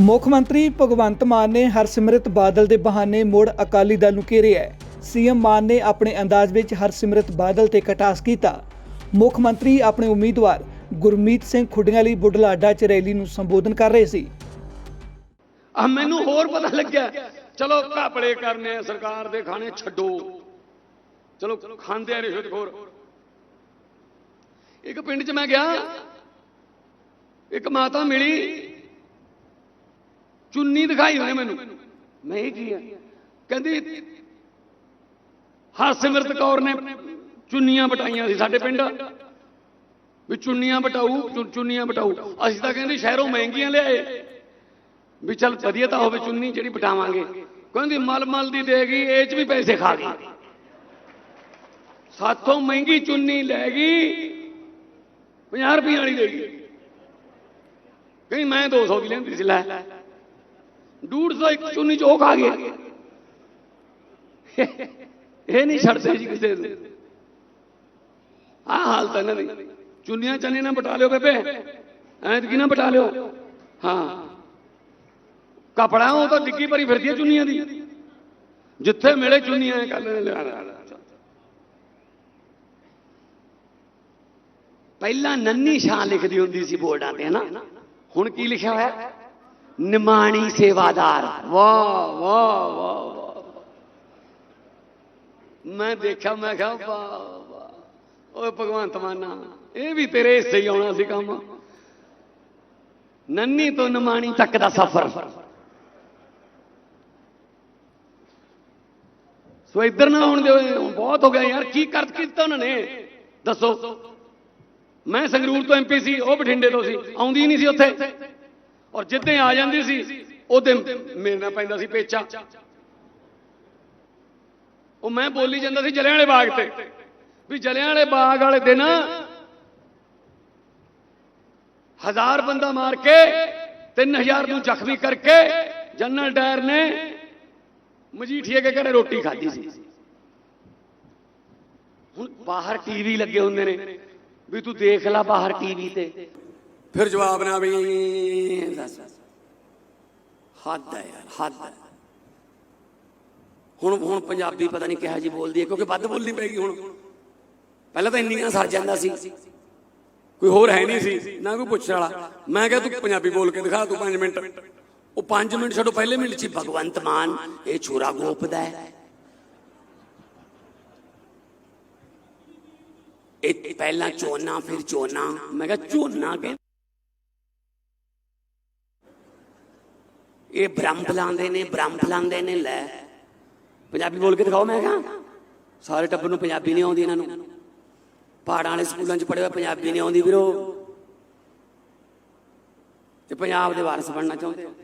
ਮੁੱਖ ਮੰਤਰੀ ਭਗਵੰਤ ਮਾਨ ਨੇ ਹਰਸਿਮਰਤ ਬਾਦਲ ਦੇ ਬਹਾਨੇ ਮੁੜ ਅਕਾਲੀ ਦਲ ਨੂੰ ਘੇਰਿਆ ਹੈ। ਸੀਐਮ ਮਾਨ ਨੇ ਆਪਣੇ ਅੰਦਾਜ਼ ਵਿੱਚ ਹਰਸਿਮਰਤ ਬਾਦਲ ਤੇ ਕਟਾਸ ਕੀਤਾ। ਮੁੱਖ ਮੰਤਰੀ ਆਪਣੇ ਉਮੀਦਵਾਰ ਗੁਰਮੀਤ ਸਿੰਘ ਖੁੱਡੀਆਂ ਲਈ ਬੁਢਲਾਡਾ ਚ ਰੈਲੀ ਨੂੰ ਸੰਬੋਧਨ ਕਰ ਰਹੇ ਸੀ। ਆ ਮੈਨੂੰ ਹੋਰ ਪਤਾ ਲੱਗਿਆ। ਚਲੋ ਘਾਪੜੇ ਕਰਨੇ ਸਰਕਾਰ ਦੇ ਖਾਣੇ ਛੱਡੋ। ਚਲੋ ਖਾਂਦੇ ਆ ਰਿਸ਼ਵਤਖੋਰ ਇੱਕ ਪਿੰਡ 'ਚ ਮੈਂ ਗਿਆ। ਇੱਕ ਮਾਤਾ ਮਿਲੀ। ਚੁੰਨੀ ਦਿਖਾਈ ਉਹਨੇ ਮੈਨੂੰ। ਮੈਂ ਇਹ ਕੀ ਆ? ਕਹਿੰਦੀ, ਹਰਸਿਮਰਤ ਕੌਰ ਨੇ ਚੁੰਨੀਆਂ ਬਟਾਈਆਂ ਸੀ ਸਾਡੇ ਪਿੰਡ। ਵੀ ਚੁੰਨੀਆਂ ਬਟਾਊ ਚੁੰਨੀਆਂ ਬਟਾਊ ਅਸੀਂ ਤਾਂ ਕਹਿੰਦੇ ਸ਼ਹਿਰੋਂ ਮਹਿੰਗੀਆਂ ਲਿਆਏ। ਵੀ ਚੱਲ ਵਧੀਆ ਤਾਂ ਹੋਵੇ ਚੁੰਨੀ ਜਿਹੜੀ ਬਟਾਵਾਂਗੇ ਕਹਿੰਦੀ, ਮਲ ਮਲ ਦੀ ਦੇਗੀ ਇਹ ਚ ਵੀ ਪੈਸੇ ਖਾ ਗਈ। ਸਾਥੋਂ ਮਹਿੰਗੀ ਚੁੰਨੀ ਲੈ ਗਈ 50 ਰੁਪਏ ਵਾਲੀ ਦੇ ਗਈ। ਕਹਿੰਦੀ, ਮੈਂ 200 ਦੀ ਲੈਂਦੀ ਸੀ, ਲੈ। 150 ਇੱਕ ਚੁੰਨੀ ਚ ਉਹ ਖਾ ਗਏ। ਇਹ ਨਹੀਂ ਛੱਡਦੇ ਜੀ ਕਿਸੇ ਨੂੰ। ਆਹ ਹਾਲਤ ਇਹਨਾਂ ਦੀ ਚੁੰਨੀਆਂ ਚੰਨੀ ਨਾ ਬਟਾ ਲਿਓ ਬੇਬੇ। ਐਂ ਨਾ ਬਟਾ ਲਿਓ। ਹਾਂ। ਕਪੜਾ ਉਹ ਤਾਂ ਡਿੱਗੀ ਭਰੀ ਫਿਰਦੀ ਹੈ ਚੁੰਨੀਆਂ ਦੀ। ਜਿੱਥੇ ਮਿਲੇ ਚੁੰਨੀਆਂ ਐ ਕਰ ਲੈਣੇ ਪਹਿਲਾਂ ਨੰਨੀ ਸ਼ਾਂ ਲਿਖਦੀ ਹੁੰਦੀ ਸੀ ਬੋਰਡਾਂ ਤੇ ਹਨਾ ਹੁਣ ਕੀ ਲਿਖਿਆ ਹੋਇਆ? ਨਿਮਾਣੀ ਸੇਵਾਦਾਰ। ਵਾਹ ਵਾਹ ਵਾਹ ਮੈਂ ਦੇਖਿਆ ਮੈਂ ਕਿਹਾ ਵਾਹ ਵਾਹ। ਓਏ ਭਗਵੰਤ ਮਾਨਾ ਇਹ ਵੀ ਤੇਰੇ ਹਿੱਸੇ ਹੀ ਆਉਣਾ ਸੀ ਕੰਮ। ਨੰਨੀ ਤੋਂ ਨਿਮਾਣੀ ਤੱਕ ਦਾ ਸਫ਼ਰ। ਸੋ ਇੱਧਰ ਨਾ ਆਉਣ ਦਿਓ ਬਹੁਤ ਹੋ ਗਿਆ ਯਾਰ ਕੀ ਕਰ ਕੀਤਾ ਉਹਨਾਂ ਨੇ? ਦੱਸੋ। ਮੈਂ ਸੰਗਰੂਰ ਤੋਂ ਐਮਪੀ ਸੀ ਉਹ ਬਠਿੰਡੇ ਤੋਂ ਸੀ ਆਉਂਦੀ ਨਹੀਂ ਸੀ ਉੱਥੇ। ਔਰ ਜਿੱਦਾਂ ਆ ਜਾਂਦੀ ਸੀ, ਉਹਦੇ ਮੇਰੇ ਨਾਲ ਪੈਂਦਾ ਸੀ ਪੇਚਾ। ਉਹ ਮੈਂ ਬੋਲੀ ਜਾਂਦਾ ਸੀ ਜਲਿਆਂ ਵਾਲੇ ਬਾਗ ਤੇ, ਵੀ ਜਲਿਆਂ ਵਾਲੇ ਬਾਗ ਵਾਲੇ ਦਿਨ ਹਜ਼ਾਰ ਬੰਦਾ ਮਾਰ ਕੇ 3000 ਨੂੰ ਜ਼ਖਮੀ ਕਰਕੇ ਜਨਰਲ ਡਾਇਰ ਨੇ ਮਜੀਠੀਏ ਕੇ ਘਰੇ ਰੋਟੀ ਖਾਧੀ ਸੀ। ਹੁਣ ਬਾਹਰ ਟੀਵੀ ਲੱਗੇ ਹੁੰਦੇ ਨੇ, ਵੀ ਤੂੰ ਦੇਖ ਲੈ ਬਾਹਰ ਟੀਵੀ ਤੇ। ਫਿਰ ਜਵਾਬ ਨਾ ਵੀ ਹੱਦ ਹੈ ਯਾਰ, ਹੱਦ ਹੈ। ਹੁਣ ਹੁਣ ਪੰਜਾਬੀ ਪਤਾ ਨਹੀਂ ਕਿਹਾ ਜੀ ਬੋਲਦੀ ਹੈ, ਕਿਉਂਕਿ ਵੱਧ ਬੋਲਣੀ ਪੈਗੀ ਹੁਣ। ਪਹਿਲਾਂ ਤਾਂ ਇੰਨੀਆਂ ਸਰ ਜਾਂਦਾ ਸੀ। ਕੋਈ ਹੋਰ ਹੈ ਨਹੀਂ ਸੀ, ਨਾ ਕੋਈ ਪੁੱਛਣ ਵਾਲਾ। ਮੈਂ ਕਿਹਾ ਤੂੰ ਪੰਜਾਬੀ ਬੋਲ ਕੇ ਦਿਖਾ, ਤੂੰ 5 ਮਿੰਟ। ਉਹ 5 ਮਿੰਟ ਛੱਡੋ, ਪਹਿਲੇ ਮਿੰਟ ਚ ਭਗਵੰਤ ਮਾਨ, ਇਹ ਛੁਰਾ ਗੋਪਦਾ ਹੈ। ਇਹ ਪਹਿਲਾਂ ਚੋਨਾ, ਫਿਰ ਚੋਨਾ। ਮੈਂ ਕਿਹਾ ਚੋਨਾ ਕਿ ਇਹ ਬ੍ਰਹਮ ਬੁਲਾਉਂਦੇ ਨੇ, ਬ੍ਰਹਮ ਬੁਲਾਉਂਦੇ ਨੇ, ਲੈ। ਪੰਜਾਬੀ ਬੋਲ ਕੇ ਦਿਖਾਓ, ਮੈਂ ਕਿਹਾ। ਸਾਰੇ ਟੱਬਰ ਨੂੰ ਪੰਜਾਬੀ ਨਹੀਂ ਆਉਂਦੀ ਇਹਨਾਂ ਨੂੰ। ਪਹਾੜਾਂ ਵਾਲੇ ਸਕੂਲਾਂ 'ਚ ਪੜ੍ਹੇ ਹੋਏ ਪੰਜਾਬੀ ਨਹੀਂ ਆਉਂਦੀ ਵੀਰੋ। ਤੇ ਪੰਜਾਬ ਦੇ ਵਾਰਸ ਬਣਨਾ ਚਾਹੁੰਦੇ ਹੋ।